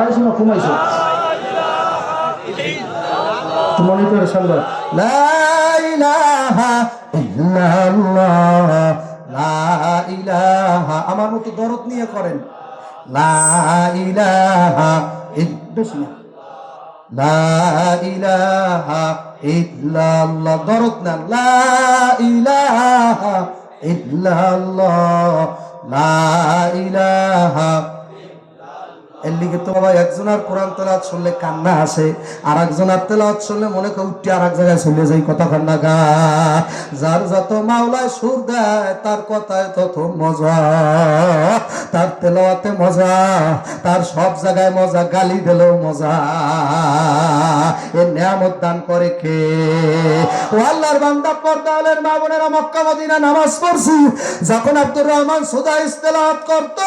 আইসো না ঘুমাইছো তো মনিটরের সামনে লা ইলাহা ইল্লাল্লাহ। আমার মতো দরদ নিয়ে করেন। লা ইলাহা ইল- বেশি না। লা ইলাহা ইল্লাল্লাহ। দরদ না লা ইলাহা ইল্লাল্লাহ। লা ইলাহা এর লিগে তো বাবা একজনের কোরআন তেলাওয়াত শুনলে কান্না আসে আর একজনের তেলাওয়াত শুনলে মনে করে উঠতে আর এক জায়গায় যাই, কথা কান্না গা। যার যত মাওলায় সুর দেয়, তার কথায় তত মজা। তার তেলাওয়াতে মজা, তার সব জায়গায় মজা, গালি দিলেও মজা। এ নিয়ামত দান করে কে? ও আল্লাহর বান্দা, পর্দা আলের মা বোনেরা মক্কা মদিনা নামাজ পড়ছি। যখন আব্দুর রহমান সুদা ইস্তেলাওয়াত করতো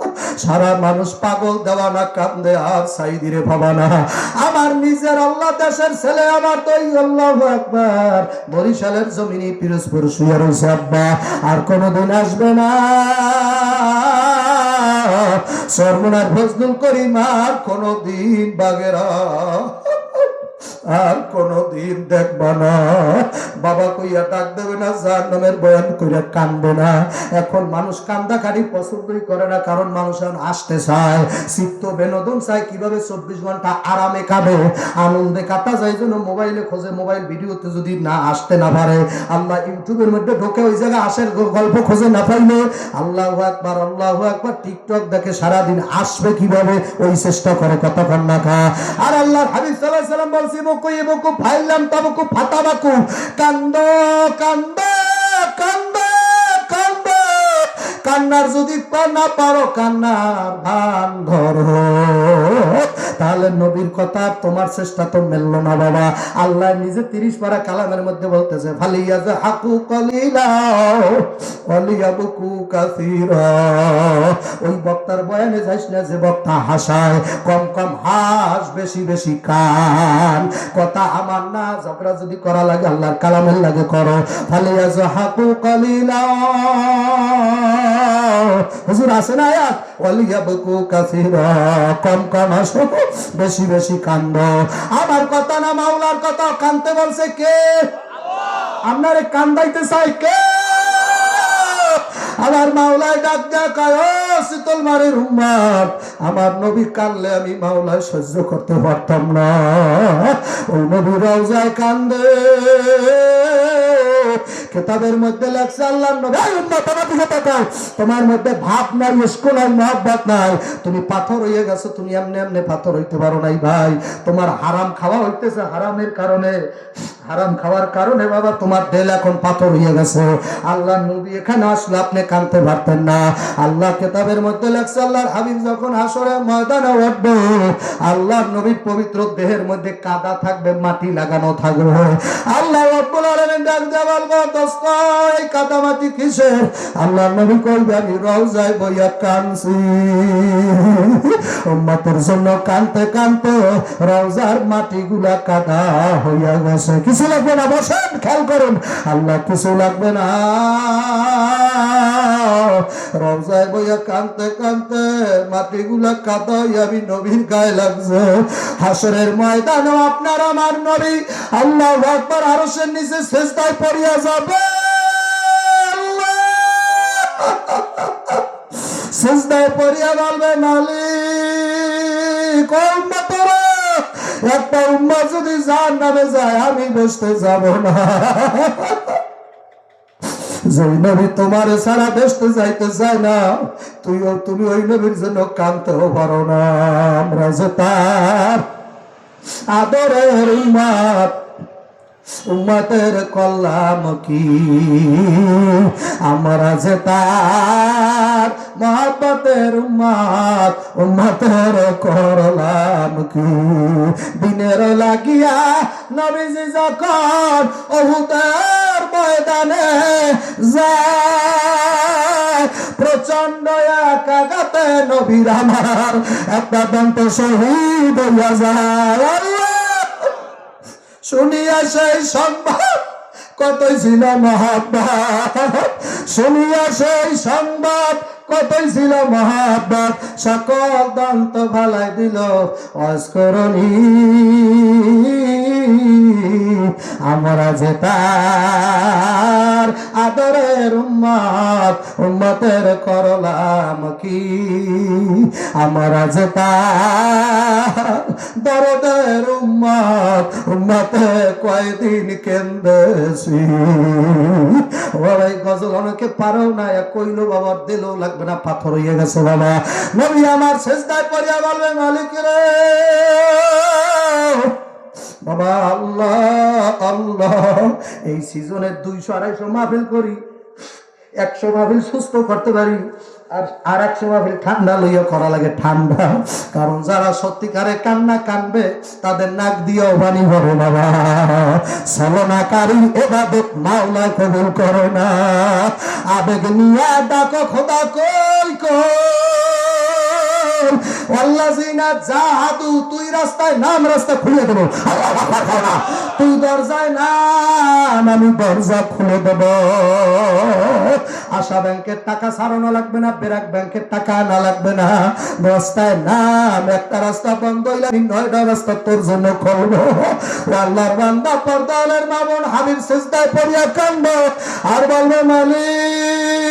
সারা মানুষ পাগল, দেওয়ানা, কান্দে, আর সাইদিরে ভাবানা আমার নিজের আল্লাহ, দেশের ছেলে আমার তো আল্লাহ একবার বরিশালের জমিনে পিরোজপুর শুয়ে রয়েছে আব্বা, আর কোনোদিন আসবে না। সর্বনার ফজলুল করিম আর কোনোদিন বাগেরা। আর কোনদিন দেখবা না। বাবা কইয়া ডাক দেবে না যার নামের বয়ান কইয়া কানবে না। এখন মানুষ কান্দা কাটি পছন্দই করে না, কারণ মানুষ আসতে চায়। চিত্ত বিনোদন চায়, কীভাবে চব্বিশ ঘণ্টা আরামে কাটে আনন্দে কাটা যায় জন্য মোবাইলে খোঁজে, মোবাইল ভিডিওতে যদি না আসতে না পারে। আল্লাহ ইউটিউবের মধ্যে ঢোকে, ওই জায়গায় আসের গল্প খোঁজে না পাইলে। আল্লাহ একবার আল্লাহ একবার টিকটক দেখে সারাদিন আসবে কীভাবে? ওই চেষ্টা করে কতক্ষণ না খা আর আল্লাহ হাবিব সাল্লাহ সাল্লাম বলছি বকু এবকু, ফাইলাম তাবকু, ফাতাবাকু। কান্দ কান্দ কান্দ কান্দ। কান্নার যদি না পারো, কান্নার ভান ধরো। তাহলে নবীর কথা তোমার চেষ্টা তো মেললো না বাবা। আল্লাহ নিজে তিরিশ পারা কালামের মধ্যে বলতেছে ফালিয়া হাকু কাসিরা। ওই বক্তার বয়ানে যাইস না যে বক্তা হাসায়, কম কম হাস, বেশি বেশি কান। কথা আমার না, ঝগড়া যদি করা লাগে, আল্লাহর কালামের লাগে করো। ফালিয়া যে হাকু কলিলা হুজুর আছে না আয়াত? ওয়ালিয়া বুকু কাসিরা, কম কম আসো বেশি বেশি কান্দ। আমার কথা না মাওলার কথা, কানতে বলছে কে? আপনারে কান্দাইতে চাই কে? আমার মাওলায় ডাক দেয়া কয় শীতল মারের উম্মাদ আমার নবী কানলে আমি মাওলায় সহ্য করতে পারতাম না। ওই নবী রওজায় কান্দে। কেতাবের মধ্যে লেখছে আল্লাহ তোমার মধ্যে ভাব নাই স্কুল নাই, মহব্বত নাই। তুমি পাথর হয়ে গেছো, তুমি এমনি এমনি পাথর হইতে পারো নাই ভাই। তোমার হারাম খাওয়া হইতেছে হারামের কারণে। হারাম খাওয়ার কারণে বাবা, তোমার দেল এখন পাথর হয়ে গেছে। আল্লাহ নবী এখানে আসলে আপনি কানতে পারতেন না। আল্লাহ কেতাবের মধ্যে লেখছে, আল্লাহর হাবিব যখন হাসরে ময়দানে উঠবে, আল্লাহর নবীর পবিত্র দেহের মধ্যে কাদা থাকবে, মাটি লাগানো থাকবে। আল্লাহ রব্বুল আলামিন ডাক মাটি কিসের? মাটিগুলা কাদা হইয়া গেছে। কিছু লাগবে না বসেন খেয়াল করুন। আল্লাহ কিছু লাগবে না। রওজায় বইয়া কানতে কানতে মাটিগুলা আমি নবীর গায়ে লাগছে। হাসরের আপনার আমার নবী। আল্লাহ একবার নিচে শেষদায় পড়িয়া যাবে। সিজদায় পড়িয়া বলবে ও উম্মতরা, একটা উম্মা যদি যার নামে যায়, আমি বসতে যাব না। নবী তোমার সারা যাইতে চায় না, তুইও তুমি ওই নবীর জন্য কানতেও পারো না। আমরা যে তার আদরের উম্মাদ উম্মতের কল্যাণ কি? আমরা যে তার মহাব্বতের উম্মত, উম্মতের করলাম কি? দিনের লাগিয়া নবীজি যখন অহুদের ময়দানে যায় প্রচণ্ড একাগাতে নবীর আমার একটা দন্ত শহীদ হইয়া যায়! শুনিয়া সেই সম্ভব কতই ছিল মহাব্বাত? শুনিয়া সেই সম্ভব কতই ছিল মহাব্বাত? সকল দন্ত ভালাই দিল অস্করণী। আমরা যে তার আদরের উম্মত, উম্মতের করলাম কি? আমরা যে তার দরদের উম্মত, উম্মতে কয়দিন কেন্দেছি? ওরাই গজল, অনেকে পারো না কইল বাবার দিলেও লাগবে না, পাথর হয়ে গেছে বাবা। নবী আমার শেষদায় পড়িয়া বলবে, মালিক রে বাবা, আল্লাহ আল্লাহ। এই সিজনে দুইশো, আড়াইশো মাহফিল করি, একশো মাহফিল সুস্থ করতে পারি, আর আর একশো মাহফিল ঠান্ডা লইয়া করা লাগে ঠান্ডা। কারণ যারা সত্যিকারে কান্না কানবে, তাদের নাক দিয়েও বাণী হবে বাবা। ছলনাকারী এবাদত মাওলা কবুল করে না। আবেগ নিয়ে ডাকো, খোদা কই কই? না। আশা ব্যাংকের টাকা ছাড়ানো লাগবে না, বেরাক ব্যাংকের টাকা আনা লাগবে না। রাস্তায় নাম, একটা রাস্তা বন্ধ হইলে নয়টা রাস্তা তোর জন্য খুলবো। আল্লাহর বান্দা পর্দালের মামুন হাবিব সিজদায় পড়িয়া কান্দ। আর বলবে, মালিক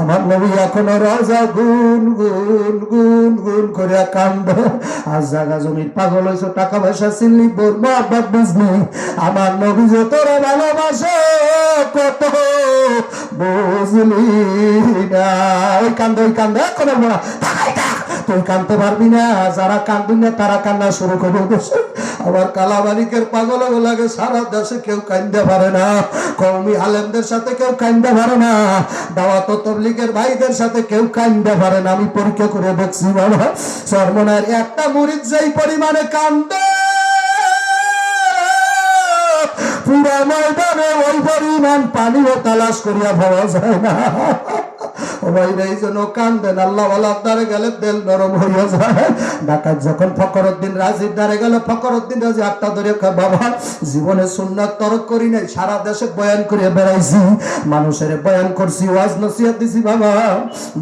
আমার নবী এখনও রাজা, গুন গুন গুন গুন করে কান্দ। আর জাগা জমির পাগল হয়েছে টাকা পয়সা চিনলি বোর মহাব্বত বুঝলি। আমার নবী যে তোরা ভালোবাসে, কত বুঝলি না। ওই কান্দ ওই কান্দ, এখন তুই কানতে পারবি না, যারা কান্দুন না, তারা কান্না শুরু করে দেশে আবার কালাবালিকের পাগল লাগে, সারা দেশে কেউ কান্দতে পারে না। কৌমি আলেমদের সাথে কেউ কান্দতে পারে না। দাওয়াত তবলিগের ভাইদের সাথে কেউ কান্দতে পারে না। আমি পরীক্ষা করে দেখছি, বাবা। সর্বনার একটা মুরিদ যেই পরিমাণে কান্দে, পুরা ময়দানে ওই পরিমাণ পানিও তালাশ করিয়া পাওয়া যায় না। কান্দেন আল্লাহ আল্লাহ দ্বারে গেলে নরম হইয়া যায়। যখন রাজির দ্বারে গেল রাজি আটটা ধরে বাবা, জীবনে তরক করি নাই, সারা দেশে বয়ান করে বেড়াইছি। মানুষের বয়ান করছি, ওয়াজ নসিহত দিছি, বাবা।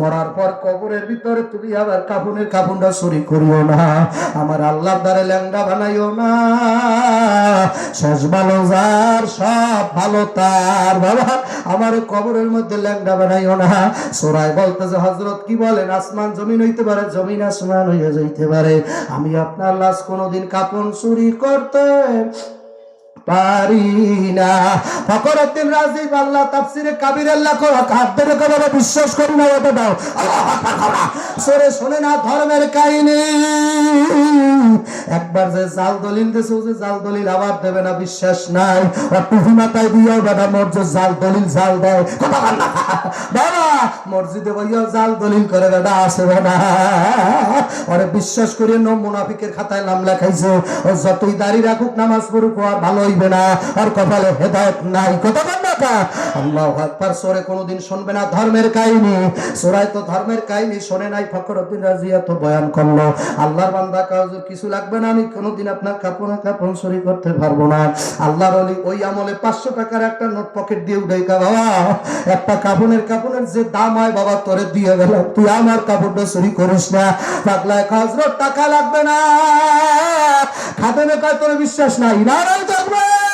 মরার পর কবরের ভিতরে তুমি আবার কাপুনের কাপুনটা চুরি করিও না। আমার আল্লাহর দ্বারে ল্যাংডা বানাইও না। শেষ ভালো যার, সব ভালো তার, বাবা। আমার কবরের মধ্যে ল্যাংডা বানাইও না। সোরাই বলতেছে হজরত কি বলেন? আসমান জমিন হইতে পারে? জমিন আসমান হইয়া যাইতে পারে। আমি আপনার লাশ কোনোদিন কাপন চুরি করতে বিশ্বাস করি না। সরে শোনে না ধর্মের কাহিনী। একবার যে জাল দলিল দিছে যে জাল দলিল আবার দেবে না, বিশ্বাস নাই। মাথায় দিয়েও বেটা মসজিদ জাল দলিল জাল দেয় কথা মসজিদে ভাইয়া জাল দলিল করে, বেটা আসে না। ওরে বিশ্বাস করে নো মুনাফিকের খাতায় নাম লেখাইছে। ও যতই দাড়ি রাখুক, নামাজ পড়ুক আর ভালো হইবে না। আর কপালে হেদায়েত নাই। কথা শোনে নাই না, আমি কোনোদিন আপনার কাপড়ে কাপড় চুরি করতে পারব না। আল্লাহর অলি ওই আমলে পাঁচশো টাকার একটা নোট পকেট দিয়ে উঠাই কা বাবা একটা কাপড়ের কাপড়ের যে দাম হয় বাবা, তোরে দিয়ে গেল। তুই আমার কাপড়টা চুরি করিস না। টাকা লাগবে না। বেকার তোর বিশ্বাস নাই। না থাকবে।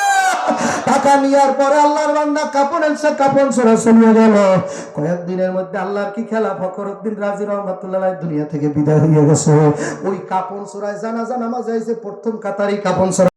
টাকা নেওয়ার পরে আল্লাহর বান্দা কাপড় এসে কাপড় সরা চলিয়ে গেল। কয়েকদিনের মধ্যে আল্লাহর কি খেলা? ফখরউদ্দিন রাজি রহমতুল্লাহ দুনিয়া থেকে বিদায় হয়ে গেছে। ওই কাপড় সরায় জানাজা নামাজ আইছে প্রথম কাতারি কাপড়